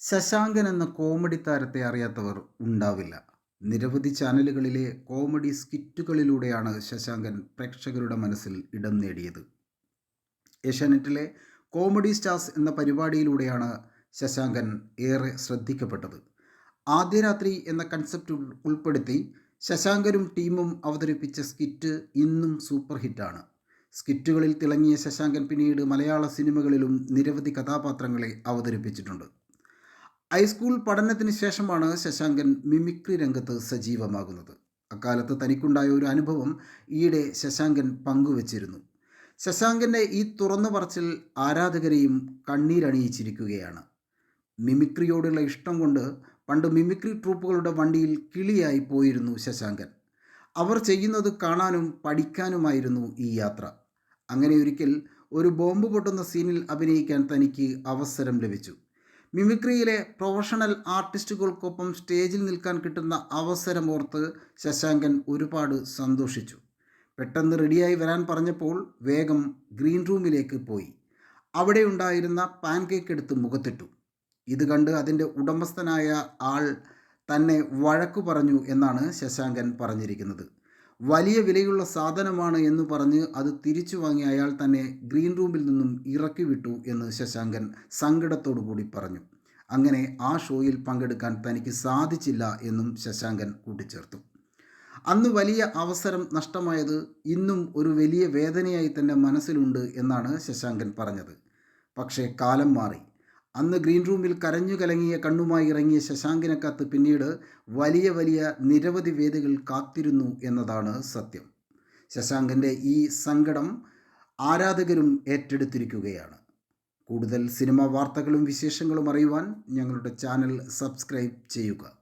ശശാങ്കൻ എന്ന കോമഡി താരത്തെ അറിയാത്തവർ ഉണ്ടാവില്ല. നിരവധി ചാനലുകളിലെ കോമഡി സ്കിറ്റുകളിലൂടെയാണ് ശശാങ്കൻ പ്രേക്ഷകരുടെ മനസ്സിൽ ഇടം നേടിയത്. ഏഷ്യാനെറ്റിലെ കോമഡി സ്റ്റാർസ് എന്ന പരിപാടിയിലൂടെയാണ് ശശാങ്കൻ ഏറെ ശ്രദ്ധിക്കപ്പെട്ടത്. ആദ്യ രാത്രി എന്ന കൺസെപ്റ്റ് ഉൾപ്പെടുത്തി ശശാങ്കനും ടീമും അവതരിപ്പിച്ച സ്കിറ്റ് ഇന്നും സൂപ്പർ ഹിറ്റാണ്. സ്കിറ്റുകളിൽ തിളങ്ങിയ ശശാങ്കൻ പിന്നീട് മലയാള സിനിമകളിലും നിരവധി കഥാപാത്രങ്ങളെ അവതരിപ്പിച്ചിട്ടുണ്ട്. ഹൈസ്കൂൾ പഠനത്തിന് ശേഷമാണ് ശശാങ്കൻ മിമിക്രി രംഗത്ത് സജീവമാകുന്നത്. അക്കാലത്ത് തനിക്കുണ്ടായ ഒരു അനുഭവം ഈയിടെ ശശാങ്കൻ പങ്കുവച്ചിരുന്നു. ശശാങ്കന്റെ ഈ തുറന്നു പറച്ചിൽ ആരാധകരെയും കണ്ണീരണിയിച്ചിരിക്കുകയാണ്. മിമിക്രിയോടുള്ള ഇഷ്ടം കൊണ്ട് പണ്ട് മിമിക്രി ട്രൂപ്പുകളുടെ വണ്ടിയിൽ കിളിയായി പോയിരുന്നു ശശാങ്കൻ. അവർ ചെയ്യുന്നത് കാണാനും പഠിക്കാനുമായിരുന്നു ഈ യാത്ര. അങ്ങനെ ഒരിക്കൽ ഒരു ബോംബ് പൊട്ടുന്ന സീനിൽ അഭിനയിക്കാൻ തനിക്ക് അവസരം ലഭിച്ചു. മിമിക്രിയിലെ പ്രൊഫഷണൽ ആർട്ടിസ്റ്റുകൾക്കൊപ്പം സ്റ്റേജിൽ നിൽക്കാൻ കിട്ടുന്ന അവസരമോർത്ത് ശശാങ്കൻ ഒരുപാട് സന്തോഷിച്ചു. പെട്ടെന്ന് റെഡിയായി വരാൻ പറഞ്ഞപ്പോൾ വേഗം ഗ്രീൻ റൂമിലേക്ക് പോയി. അവിടെ ഉണ്ടായിരുന്ന പാൻ കേക്ക് എടുത്ത് മുഖത്തിട്ടു. ഇത് കണ്ട് അതിന്റെ ഉടമസ്ഥനായ ആൾ തന്നെ വഴക്കു പറഞ്ഞു എന്നാണ് ശശാങ്കൻ പറഞ്ഞിരിക്കുന്നത്. വലിയ വിലയുള്ള സാധനമാണ് എന്ന് പറഞ്ഞ് അത് തിരിച്ചു വാങ്ങി അയാൾ തന്നെ ഗ്രീൻ റൂമിൽ നിന്നും ഇറക്കി വിട്ടു എന്ന് ശശാങ്കൻ സങ്കടത്തോടു കൂടി പറഞ്ഞു. അങ്ങനെ ആ ഷോയിൽ പങ്കെടുക്കാൻ തനിക്ക് സാധിച്ചില്ല എന്നും ശശാങ്കൻ കൂട്ടിച്ചേർത്തു. അന്ന് വലിയ അവസരം നഷ്ടമായത് ഇന്നും ഒരു വലിയ വേദനയായി തന്റെ മനസ്സിലുണ്ട് എന്നാണ് ശശാങ്കൻ പറഞ്ഞത്. പക്ഷേ കാലം മാറി. അന്ന് ഗ്രീൻ റൂമിൽ കരഞ്ഞു കലങ്ങിയ കണ്ണുമായി ഇറങ്ങിയ ശശാങ്കിനെക്കത്ത് പിന്നീട് വലിയ വലിയ നിരവധി വേദികൾ കാത്തിരുന്നു എന്നതാണ് സത്യം. ശശാങ്കന്റെ ഈ സങ്കടം ആരാധകരും ഏറ്റെടുത്തിരിക്കുകയാണ്. കൂടുതൽ സിനിമാ വാർത്തകളും വിശേഷങ്ങളും അറിയുവാൻ ഞങ്ങളുടെ ചാനൽ സബ്സ്ക്രൈബ് ചെയ്യുക.